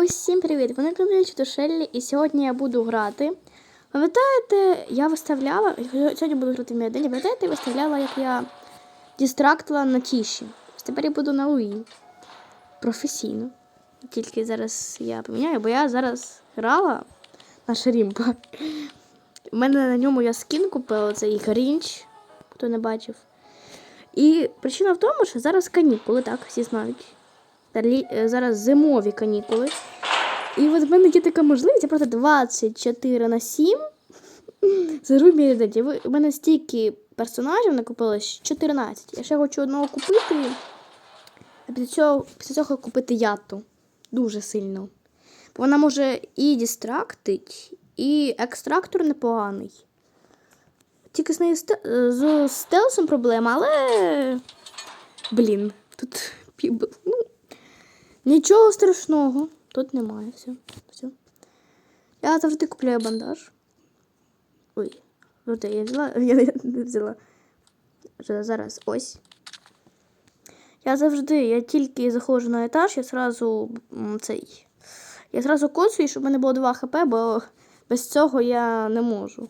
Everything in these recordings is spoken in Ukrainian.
Всім привіт! Вони каналі Шеллі, і сьогодні я буду грати. Пам'ятаєте, я виставляла. Сьогодні буду грати в Мірдені. Пам'ятаєте, я виставляла, як я дістрактила на тіші. Тепер я буду на Луї. Професійно. Тільки зараз я поміняю, бо я зараз грала на Шрімпа. У мене на ньому я скін купила, цей Грінч, хто не бачив. І причина в тому, що зараз канікули, так, всі знають. Е, Зараз зимові канікули. І от в мене є така можливість, я просто 24 на 7 зару Міріденті. У мене стільки персонажів накопилось 14. Я ще хочу одного купити, а після цього, після цього купити яту. Дуже сильно. Бо вона може і дістрактить, і екстрактор непоганий. Тільки з нею сте- е, з стелсом проблема, але. Блін, тут нічого страшного. Тут немає. Все. все. Я завжди купляю бандаж. Ой, от я взяла, я не взяла. Зараз ось. Я завжди, я тільки заходжу на етаж, я зразу м, цей. Я зразу коцую, щоб в мене було 2 хп, бо без цього я не можу.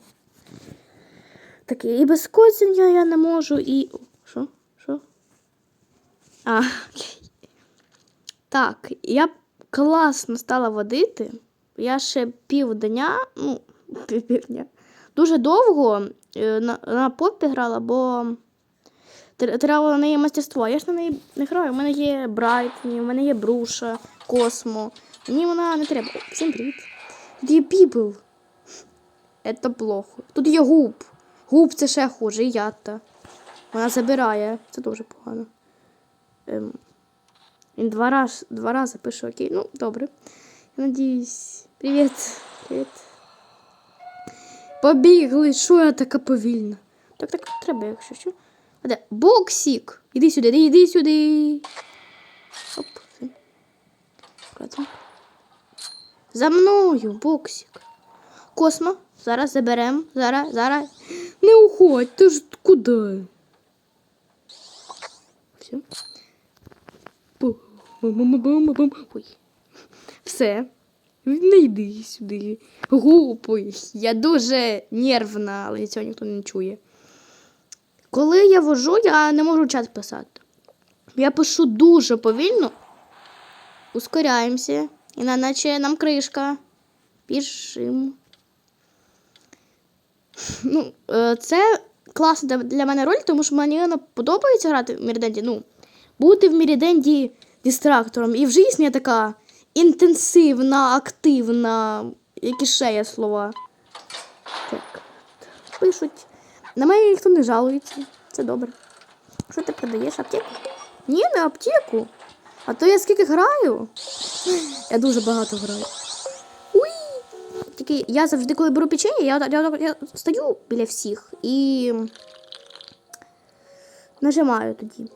Таке, і без коцання я не можу, і. Що? Що? А, окей. Так, я класно стала водити. Я ще півдня, ну, півдня, дуже довго е, на, на попі грала, бо треба на неї мастерство. Я ж на неї не граю. У мене є Брайтні, у мене є Бруша, Космо. Мені вона не треба. Всім привіт. Тут є Піпл. Це плохо. Тут є губ. Губ це ще хуже, і ята. Вона забирає. Це дуже погано. Ем, він два, раз, два рази пише окей. Ну, добре. Я надіюсь. Привіт. Привіт. Побігли, що я така повільна? Так, так, треба, якщо що. А де? Боксік! Іди сюди, іди, іди сюди. Оп. За мною, боксік. Космо, зараз заберемо. Зараз, зараз. Не уходь, ти ж куди? Все. Ой. Все. Не йди сюди. Гупуй. Я дуже нервна, але цього ніхто не чує. Коли я вожу, я не можу чат писати. Я пишу дуже повільно. Ускоряємося. Іначе нам кришка. Пішим. Ну, е, це класна для- мене роль, тому що мені подобається грати в Міріденді. Ну, бути в Міріденді дистрактором. І в житті я така інтенсивна, активна, які ще є слова. Так. Пишуть. На мене ніхто не жалується. Це добре. Що ти продаєш аптеку? Ні, не аптеку. А то я скільки граю. Я дуже багато граю. Уй! Тільки я завжди, коли беру печення, я, я, я, стою біля всіх і нажимаю тоді.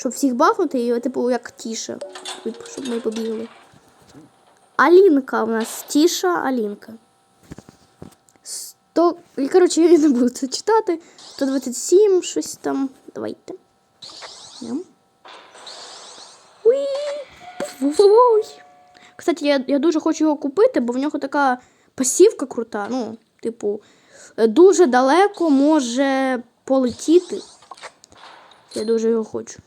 Щоб всіх бахнути, і типу як тіша. Типу, Щоб ми побігли. Алінка у нас тіша Алінка. 100... І, коротше, я не буду це читати. 127, щось там. Давайте. Ой. Кстати, я, я дуже хочу його купити, бо в нього така пасівка крута. Ну, типу, е, дуже далеко може полетіти. Я дуже його хочу.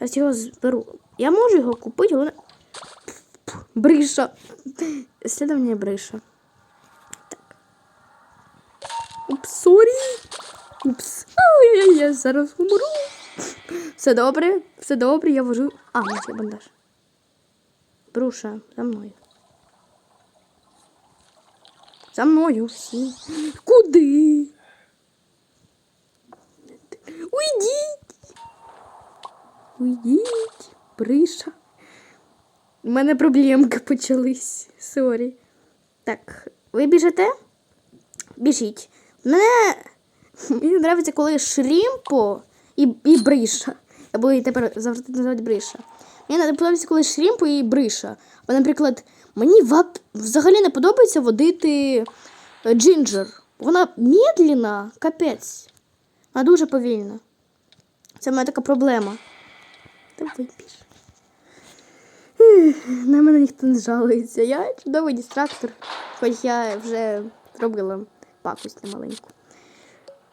Зараз його зберу. Я можу його купити, але. Бриша. Слідування бриша. Так. Упс, сорі. Упс. Ой, я зараз умру. Все добре, все добре, я вожу. А, ось є бандаж. Бруша, за мною. За мною всі. Куди? Уйдіть, Бриша. У мене проблемки почались. Сорі. Так, ви біжите? Біжіть. Мене мені подобається, коли Шрімпо і, і Бриша. Я буду її тепер завжди називати Бриша. Мені подобається, коли Шрімпо і Бриша. Бо, наприклад, мені взагалі не подобається водити е, Джинджер. Вона медленна, капець. Вона дуже повільна. Це мене така проблема. Давай біж. На мене ніхто не жалується. Я чудовий дистрактор, хоч я вже зробила пакость немаленьку.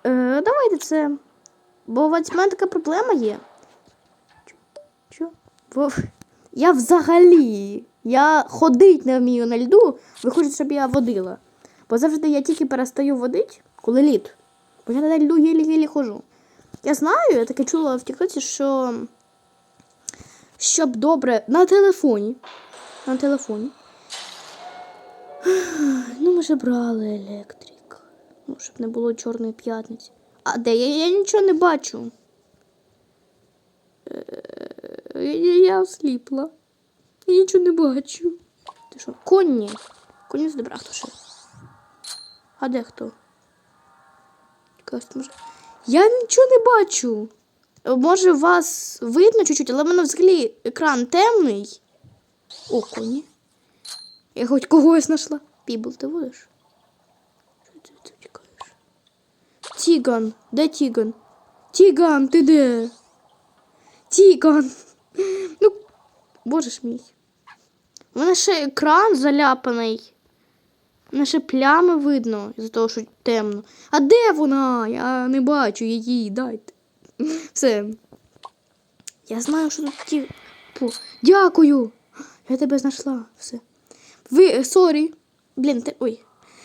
Е, давайте це. Бо в мене така проблема є. Чо? Бо я взагалі. Я ходить не вмію на льду. Ви хочете, щоб я водила. Бо завжди я тільки перестаю водити, коли лід. Бо я на льду єлі-єлі ходжу. Я знаю, я таке чула в Тіктоці, що щоб добре на телефоні. На телефоні. Ну, ми ж брали електрик. Ну, щоб не було чорної п'ятниці. А де я, я нічого не бачу. Е, Я, я осліпла. Я нічого не бачу. Ти що? Коні. Коні добра, хто ще? А де хто? Я нічого не бачу. Може, вас видно чуть-чуть, але в мене взагалі екран темний. О, коні. Я хоч когось знайшла. Пібл, ти будеш? Що ти? Тіган, де Тіган? Тіган, ти де? Тіган. Ну, боже ж мій. У мене ще екран заляпаний. У мене ще плями видно із-за того, що темно. А де вона? Я не бачу її. Дайте. Все. Я знаю, що тут ті. Дякую. Я тебе знайшла. Все. Ви, е, сорі. Блін, ти. Ой.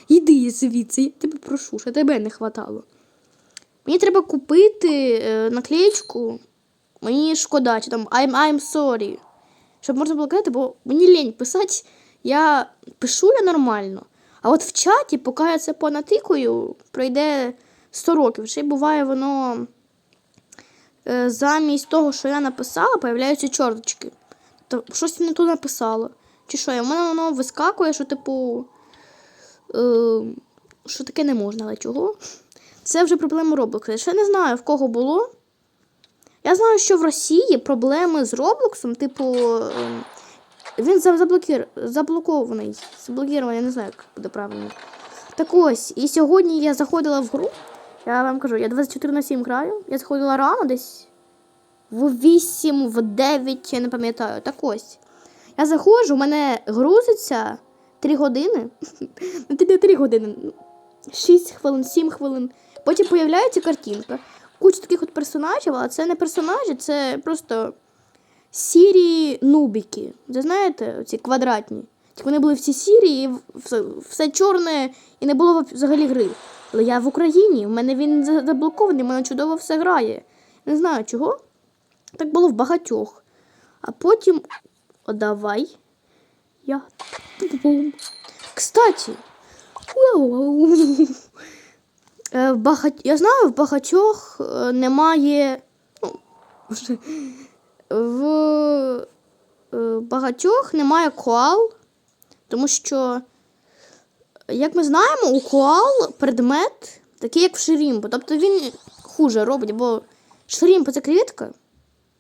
Іди звідси, я тебе прошу, що тебе не хватало. Мені треба купити е, наклеєчку. Мені шкода, чи там I'm, I'm sorry. Щоб можна було казати, бо мені лінь писати, я пишу я нормально. А от в чаті, поки я це понатикую, пройде 100 років. Ще й буває воно замість того, що я написала, появляються чорточки. Тобто щось не то написала. Чи що, і мене воно вискакує, що типу. Е, що таке не можна, але чого? Це вже проблема Роблокса. Я ще не знаю, в кого було. Я знаю, що в Росії проблеми з Роблоксом, типу, ем, він за- заблокір... заблокований. Заблокірований, я не знаю, як буде правильно. Так ось, і сьогодні я заходила в гру. Я вам кажу, я 24 на 7 граю. Я заходила рано десь в 8, в 9, я не пам'ятаю. Так ось. Я заходжу, у мене грузиться 3 години. Ну, не 3 години. 6 хвилин, 7 хвилин. Потім появляється картинка. Куча таких от персонажів, а це не персонажі, це просто сірі нубіки. Ви знаєте, ці квадратні. Тільки вони були всі сірі, і все, все чорне, і не було взагалі гри. Але я в Україні, в мене він заблокований, в мене чудово все грає. Не знаю чого. Так було в багатьох. А потім. О, давай. Я. Кстати. Е. Я знаю, в багатьох е, немає. Ну, в е, багатьох немає коал, тому що, як ми знаємо, у коал предмет такий, як в ширімбо. Тобто він хуже робить, бо ширімбо це квітка,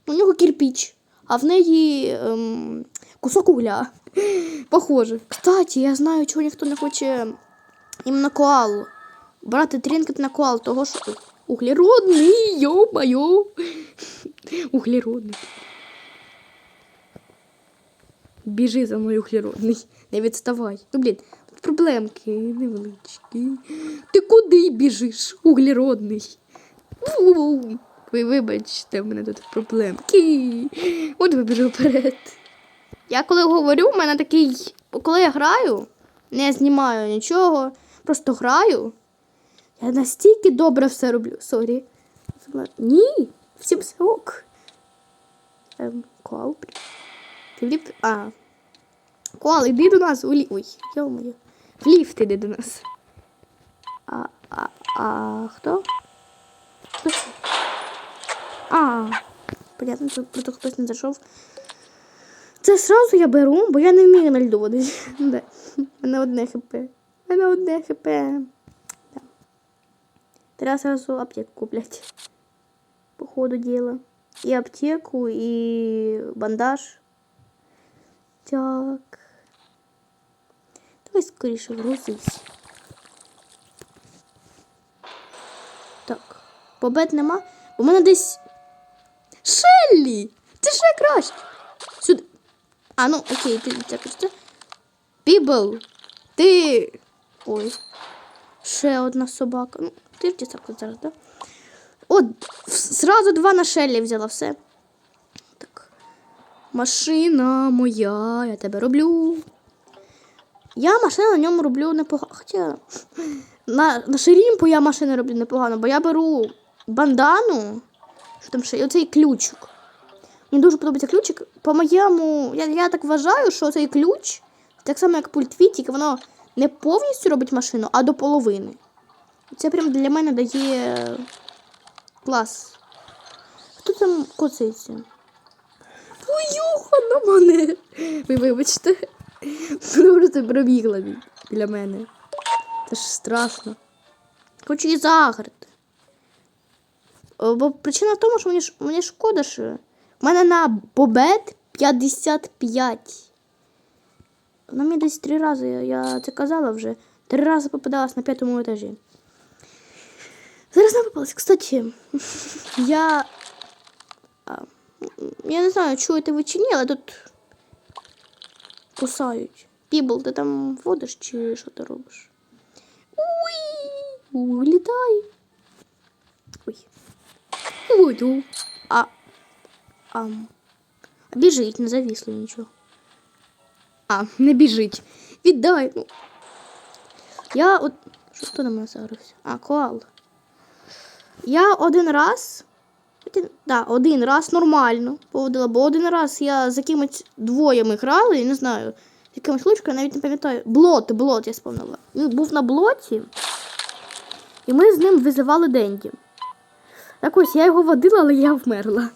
у нього кирпіч, а в неї ем, кусок угля. Похоже. Кстати, я знаю, чого ніхто не хоче іменно коалу. Брати трінкет на коал, того що углеродний, йо-майо. Углеродний. Біжи за мною углеродний. Не відставай. Ну, блін, проблемки невеличкі. Ти куди біжиш, углеродний? Ви вибачте, в мене тут проблемки. От вибіжу вперед. Я коли говорю, в мене такий. Коли я граю, не знімаю нічого, просто граю. Я настільки добре все роблю. Сорі. Ні, всім все ок. Ем, коал. В. А. Коал, іди до нас у ліфт. Ой, йо-моє. В ліфт іди до нас. А, а, а хто? А, понятно, що просто хтось не зайшов. Це сразу я беру, бо я не вмію на льду водити. Мене одне хп. Мене одне хп. Да. Треба сразу аптеку куплять. По ходу дела. И аптеку, и бандаж. Так. Давай скоріше грузись. Так. Побед нема. У мене десь. Шеллі! Це ще краще. Сюди. А, ну окей, ти це це. Пібл, ти. Ой. Ще одна собака. Ну, ти ж дістав зараз, да? От, в- зразу два на шелі взяла все. Так. Машина моя, я тебе роблю. Я машину на ньому роблю непогано. Хоча на, на ширімку я машини роблю непогано, бо я беру бандану, там ще, і оцей ключик. Мені дуже подобається ключик. По-моєму, я, я так вважаю, що цей ключ, так само як пульт Ві, тільки воно не повністю робить машину, а до половини. Це прям для мене дає клас. Хто там коцається? Поюха на мене. Ви вибачте. Вона просто пробігла біля мене. Це ж страшно. Хочу її заграти. Бо причина в тому, що мені, мені шкода, що в мене на бобет 55. Вона мені десь три рази, я це казала вже. Три рази попадалась на п'ятому етажі. Зараз не попалась. Кстати, я. Я не знаю, чуєте ви чи ні, але тут кусають. Пібл, ти там водиш чи що ти робиш? Уй! Улітай. Ой. Уйду. А. А. Біжить, не завісло нічого. А, не біжить. Віддай. Ну. Я от. Що хто на мене загрився? А, коал. Я один раз. Один, да, один раз нормально поводила, бо один раз я з якимось двоєм грала, я не знаю, з якимось лучкою, я навіть не пам'ятаю. Блот, блот, я спомнила. Він був на блоті, і ми з ним визивали Денді. Так ось я його водила, але я вмерла.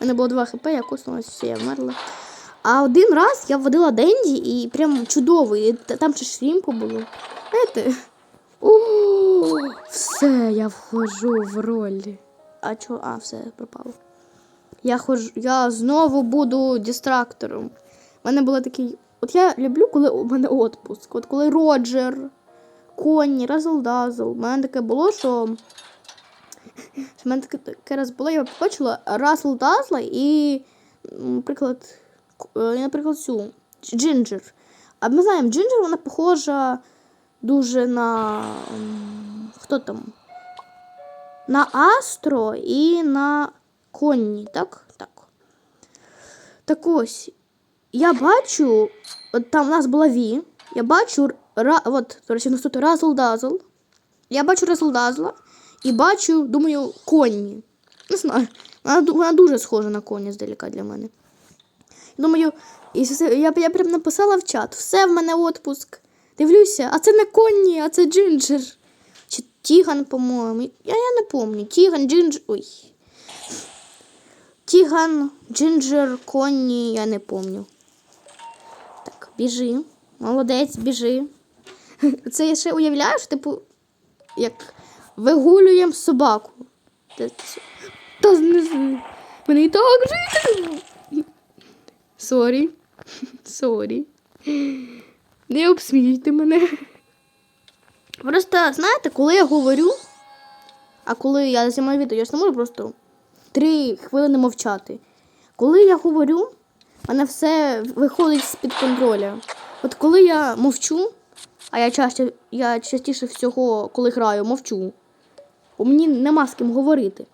У мене було 2 хп, я коснулася, я вмерла. А один раз я вводила Денді і прям чудовий. і Там ще шрімку було. Знаєте? О, все, я вхожу в роль. А чо? А, все, пропало. Я хожу, я знову буду дистрактором. У мене було такий. От я люблю, коли у мене отпуск. От коли Роджер, Конні, Разл Дазл. У мене таке було, що. в мене таке, таке раз було, я побачила Расл Дазла і, наприклад, е, наприклад, цю Джинджер. А ми знаємо, Джинджер вона похожа дуже на. Хто там? На Астро і на Конні, так? Так. Так ось. Я бачу, от там у нас була Ві. Я бачу, от, до речі, у нас тут Разл Дазл. Я бачу Разл Дазла і бачу, думаю, Конні. Не знаю. Вона, вона дуже схожа на Конні здалека для мене. Думаю, і все- я, я прям написала в чат: все в мене отпуск. Дивлюся, а це не Конні, а це Джинджер. Тіган, по-моєму. Я, я не пам'ятаю. Тіган, Джинджер. Ой. Тіган, Джинджер, Конні, я не пам'ятаю. Так, біжи. Молодець, біжи. Це я ще уявляю, що, типу, як вигулюємо собаку. Та, знизу. Мене і так жити. Сорі. Сорі. Не обсмійте мене. Просто, знаєте, коли я говорю, а коли я знімаю відео, я ж не можу просто три хвилини мовчати. Коли я говорю, мене все виходить з-під контроля. От коли я мовчу, а я частіше, я частіше всього, коли граю, мовчу, бо мені нема з ким говорити,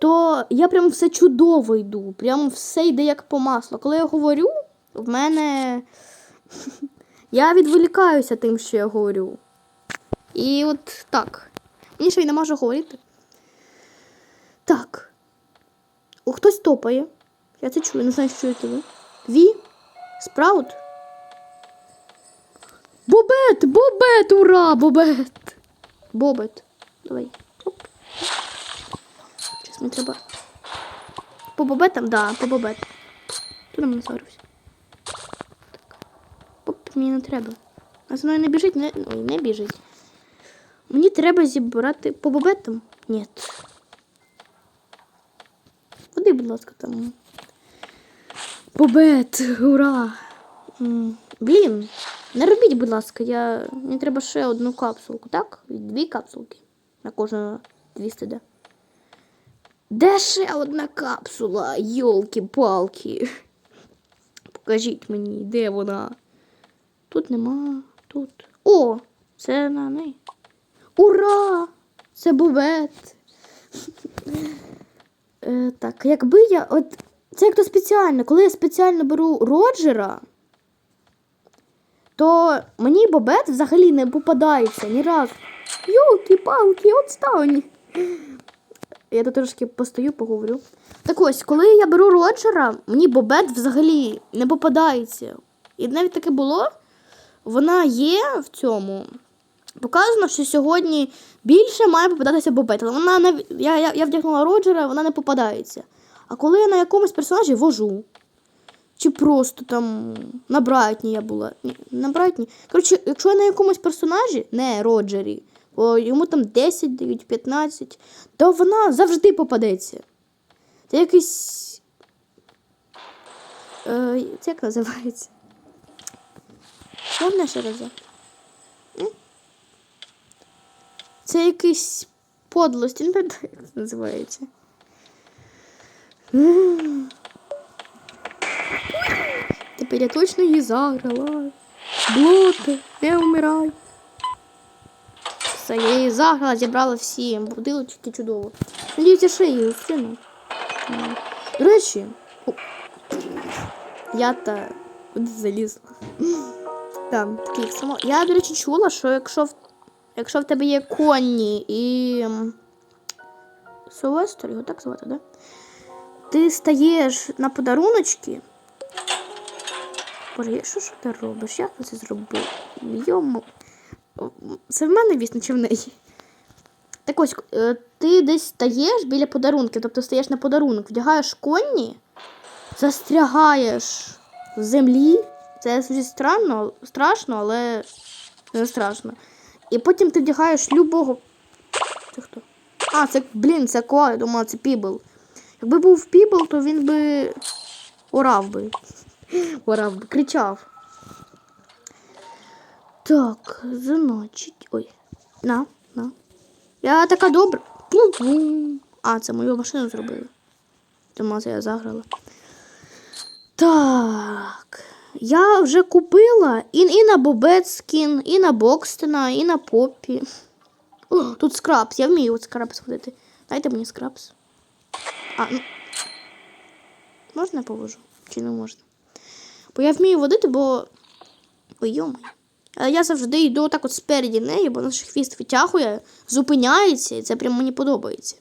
то я прям все чудово йду, прям все йде як по маслу. Коли я говорю, в мене я відволікаюся тим, що я говорю. І от так. Ще й не можу говорити. Так. О, хтось топає. Я це чую, не знаю, що чуєте ви. Ві? Спраут? Бобет! Бобет! Ура! Бобет! Бобет. Давай. Оп. Щас мені треба. По бобетам? Да, по бобет. Хто на мене зарився? Так. Поп, мені не треба. А за мною не біжить, не, ой, не біжить. Мені треба зібрати по бобетам? Ні. Ходи, будь ласка, там. Бобет, ура! Блін, не робіть, будь ласка, я... мені треба ще одну капсулку, так? Дві капсулки. На кожного 200, да. Де ще одна капсула? Йолки-палки. Кажіть мені, де вона? Тут нема. Тут. О! Це на неї. Ура! Це бувет. Е, так, якби я. От. Це як то спеціально. Коли я спеціально беру Роджера, то мені бобет взагалі не попадається ні разу. Йолки-палки, отстань. Я тут трошки постою, поговорю. Так ось, коли я беру Роджера, мені бобет взагалі не попадається. І навіть таке було. Вона є в цьому. Показано, що сьогодні більше має попадатися бобет. Але вона не, я, я, я вдягнула Роджера, вона не попадається. А коли я на якомусь персонажі вожу. Чи просто там на Брайтні я була. Ні, на Брайтні. Коротше, якщо я на якомусь персонажі, не Роджері, бо йому там 10 дають, 15, то вона завжди попадеться. Це якийсь. Е, це як називається? Можна ще раз? Це якийсь подлость, не пам'ятаю, як це називається. Тепер я точно її заграла. Блоти, не вмирай. Все, я її заграла, зібрала всі будилочки чудово. Надіюся, ще її зустріну. До речі, я та залізла. Там, такий само. Я, до речі, чула, що якщо в, якщо в тебе є коні і. м, його так звати, да? Ти стаєш на подаруночки. Боже, що ж ти робиш? Як це зробив? Йому. Це в мене вісно чи в неї? Так ось, е, ти десь стаєш біля подарунків, тобто стаєш на подарунок, вдягаєш коні, застрягаєш в землі. Це звучить странно, страшно, але не страшно. І потім ти вдягаєш любого. Це хто? А, це, блін, це кола, я думала, це пібл. Якби був пібл, то він би орав би. Орав би, кричав. Так, значить. Ой. На, на. Я така добра. Пум-пум. А, це мою машину зробили. Тому це я заграла. Так. Я вже купила і, і на Бобет скін, і на Бокстена, і на Поппі. О, тут скрабс. Я вмію от скрабс ходити. Дайте мені скрабс. А, ну. Можна я повожу? Чи не можна? Бо я вмію водити, бо. Ой, йома. Я завжди йду отак от спереді неї, бо наш хвіст витягує, зупиняється, і це прям мені подобається.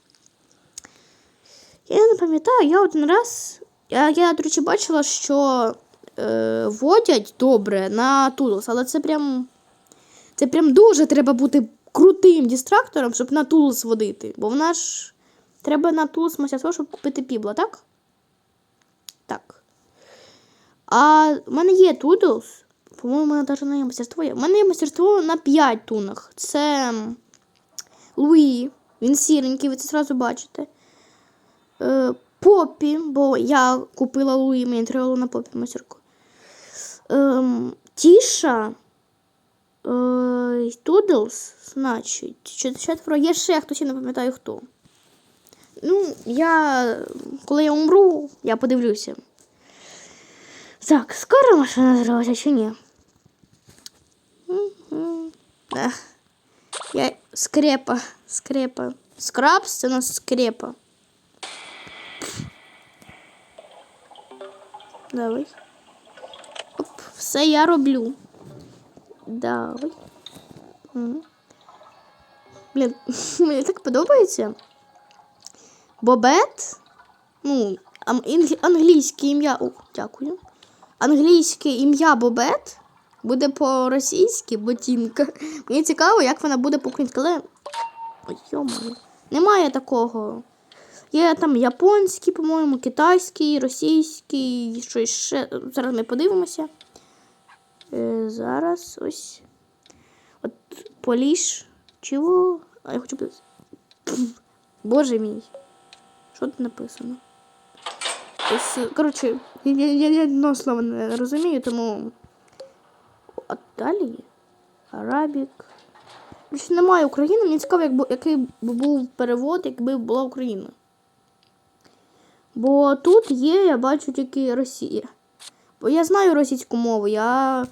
Я не пам'ятаю, я один раз. Я, я до речі, бачила, що е, водять добре на Тулус, але це прям. Це прям дуже треба бути крутим дистрактором, щоб на Тулус водити. Бо в нас треба на Тулус мастерство, щоб купити пібла, так? Так. А в мене є Тулус. По-моєму, у мене навіть не є мастерство. У мене є мастерство на 5 тунах. Це Луї. Він сіренький, ви це одразу бачите. Е, Поппі, бо я купила Луї, мені треба було на попі мастерку. Ем, Тіша. Е, Тудлс, значить, чет- четверо. Є ще хтось, я не пам'ятаю хто. Ну, я. Коли я умру, я подивлюся. Так, скоро машина зробиться чи ні? Я скрепа, скрепа. Скрабс це у нас скрепа. Давай. Все я роблю. Давай. Блін, мені так подобається. Бобет. Ну, англійське ім'я. О, дякую. Англійське ім'я Бобет буде по-російськи ботінка. Мені цікаво, як вона буде по-українськи, але. Ой. Немає такого. Є там японський, по-моєму, китайський, російський, щось ще. Зараз ми подивимося. Е, зараз ось. От Поліш. Чого? А я хочу. Боже мій. Що тут написано? Ось, е, коротше, я, я, я, одного слова не розумію, тому. А далі. Арабік. Коротше, немає України. Мені цікаво, як, який був перевод, якби була Україна. Бо тут є, я бачу тільки Росія. Бо я знаю російську мову, я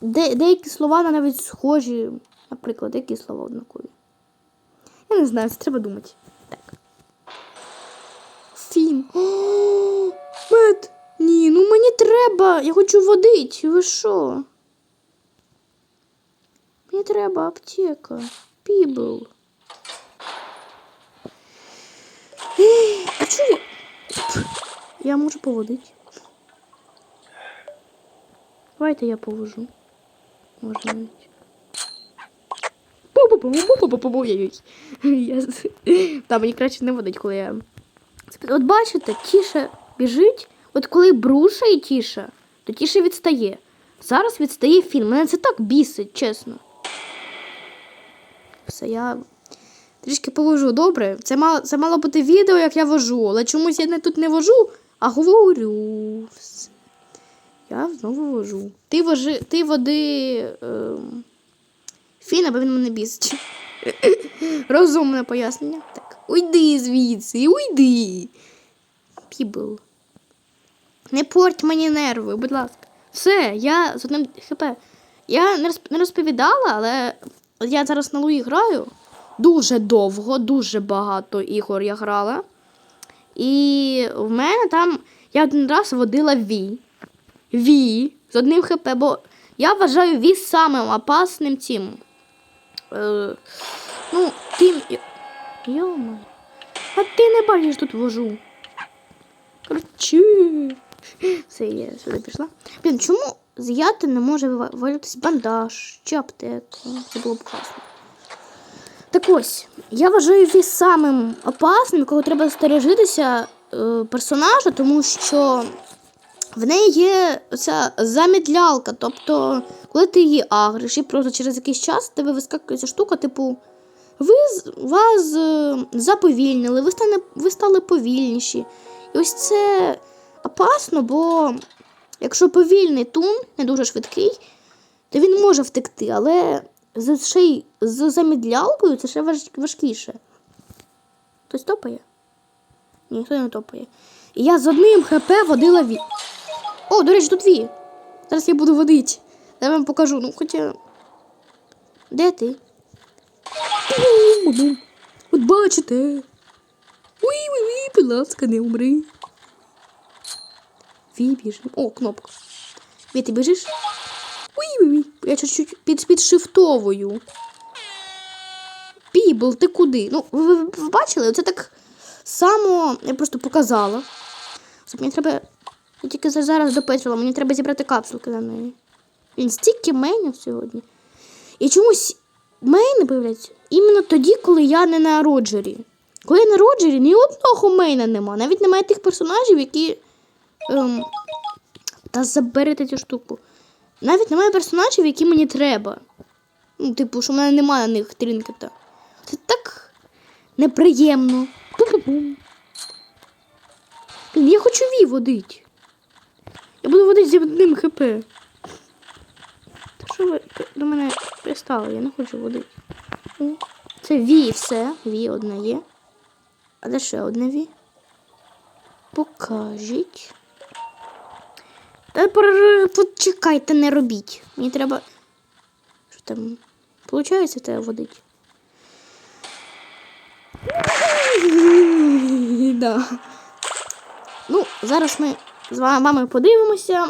де, деякі слова навіть схожі. Наприклад, які слова однакові. Я не знаю, це треба думати. Так. Фін. О, Мед! Ні, ну мені треба. Я хочу водить. Ви що? Мені треба аптека. Пібл. А чого? Я можу поводити. Давайте я повожу. Може навіть. Та мені краще не водить, коли я. От бачите, тіше біжить. От коли брушає тіша, то тіше відстає. Зараз відстає фільм. Мене це так бісить, чесно. Все, я трішки повожу добре. Це мало, це мало бути відео, як я вожу, але чомусь я не тут не вожу, а говорю. Все. Я знову вожу. Ти вожи, ти води. Ем... Фіна, бо він мене бісить. Розумне пояснення. Так. Уйди звідси, уйди. Пібл. Не порть мені нерви, будь ласка. Все, я з одним хп. Я не розповідала, але я зараз на Луї граю. Дуже довго, дуже багато ігор я грала. І в мене там я один раз водила Ві. Ві з одним хп, бо я вважаю Ві самим опасним цим. Е, ну, тим. Йома. А ти не бачиш тут вожу. Короче. Все, я сюди пішла. Блін, чому з яти не може вива- валютись бандаж чи аптека? Це було б класно. Так ось, я вважаю Ві самим опасним, коли треба стережитися е, персонажа, тому що в неї є ця замідлялка. Тобто, коли ти її агриш, і просто через якийсь час тебе вискакує ця штука, типу, ви вас е, заповільнили, ви, стане, ви стали повільніші. І ось це опасно, бо якщо повільний тун, не дуже швидкий, то він може втекти, але з, ще й з замідлялкою це ще важ, важкіше. Хтось топає? Ні, ніхто не топає. І я з одним хп водила ві. О, до речі, тут ві. Зараз я буду водити. Я вам покажу. Ну, хоча. Де ти? От бачите. Уй-уй-уй, будь ласка, не умри. Ві. О, кнопка. Ві, ти біжиш? Уй-уй-уй. Я чуть-чуть під, підшифтовую. Пібл, ти куди? Ну, ви, ви, ви бачили? Це так само я просто показала. Щоб мені треба. Я тільки зараз дописувала, мені треба зібрати капсулки на неї. Він стільки мейнів сьогодні. І чомусь мейни появляються іменно тоді, коли я не на Роджері. Коли я на Роджері, ні одного мейна нема. Навіть немає тих персонажів, які. Ем, та заберете цю штуку. Навіть немає персонажів, які мені треба. Ну, типу, що в мене немає на них трінкета. Це так неприємно. Пу-пу-пум. Блін, я хочу ві водить. Я буду водити з одним хп. Та що ви до мене пристали? Я не хочу водити. Це ві все. Ві одне є. А де ще одне ві? Покажіть. Та пор- почекайте, не робіть. Мені треба. Що там? Получається тебе водить? да. Ну, зараз ми з вами подивимося,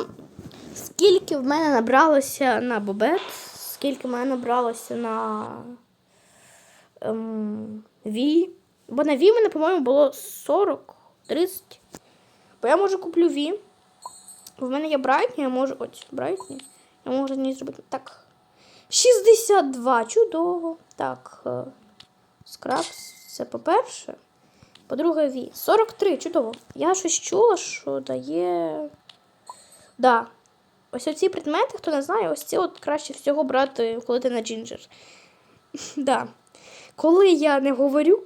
скільки в мене набралося на бобет, скільки в мене набралося на ем, Ві. Бо на Ві мене, по-моєму, було 40, 30. Бо я можу куплю Ві. В мене є Брайтні, я можу. Ось, Брайтні. Я можу з неї зробити. Так. 62, чудово. Так. е, Скрабс, це по-перше. По-друге, Ві. 43, чудово. Я щось чула, що дає. Да. Ось оці предмети, хто не знає, ось ці от краще всього брати, коли ти на джинджер. да. Коли я не говорю,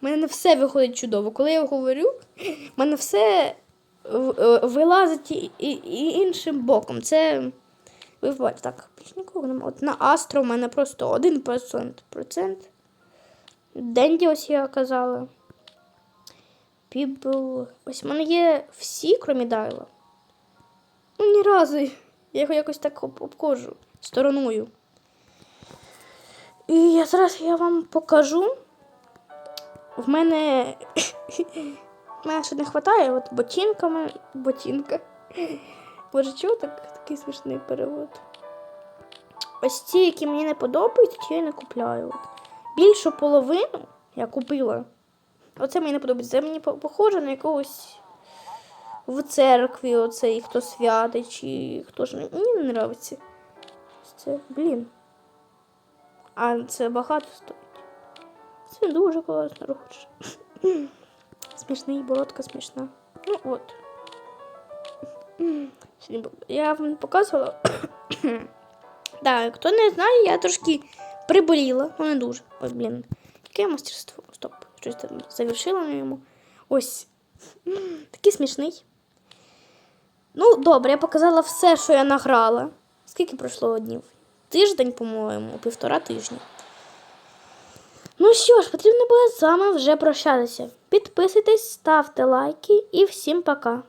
в мене не все виходить чудово. Коли я говорю, в мене все е, вилазить і, і, і іншим боком. Це. Ви бачите, так, більш нікого немає. От на Астро в мене просто 1%. Процент. Денді ось я казала. Пібл. Ось в мене є всі, крім Дайла. Ну, ні разу. Я його якось так об- обходжу стороною. І я зараз я вам покажу. В мене. В ще не вистачає, от ботинками. Ботинка. Боже, чого так, такий смішний перевод? Ось ті, які мені не подобаються, ті я не купляю. Більшу половину я купила. Оце мені не подобається. Це мені похоже на якогось в церкві, оцей, хто святий, чи хто ж. Мені не подобається. Це, блін. А це багато стоїть. Це дуже класно робиш. Смішний, бородка смішна. Ну от. Я вам показувала. Так, хто не знає, я трошки приболіла, ну не дуже. Ой, блін. Яке мастерство? Стоп, щось там завершила на ньому. Ось. Такий смішний. Ну, добре, я показала все, що я награла. Скільки пройшло днів? Тиждень, по-моєму, півтора тижня. Ну що ж, потрібно було з вами вже прощатися. Підписуйтесь, ставте лайки і всім пока.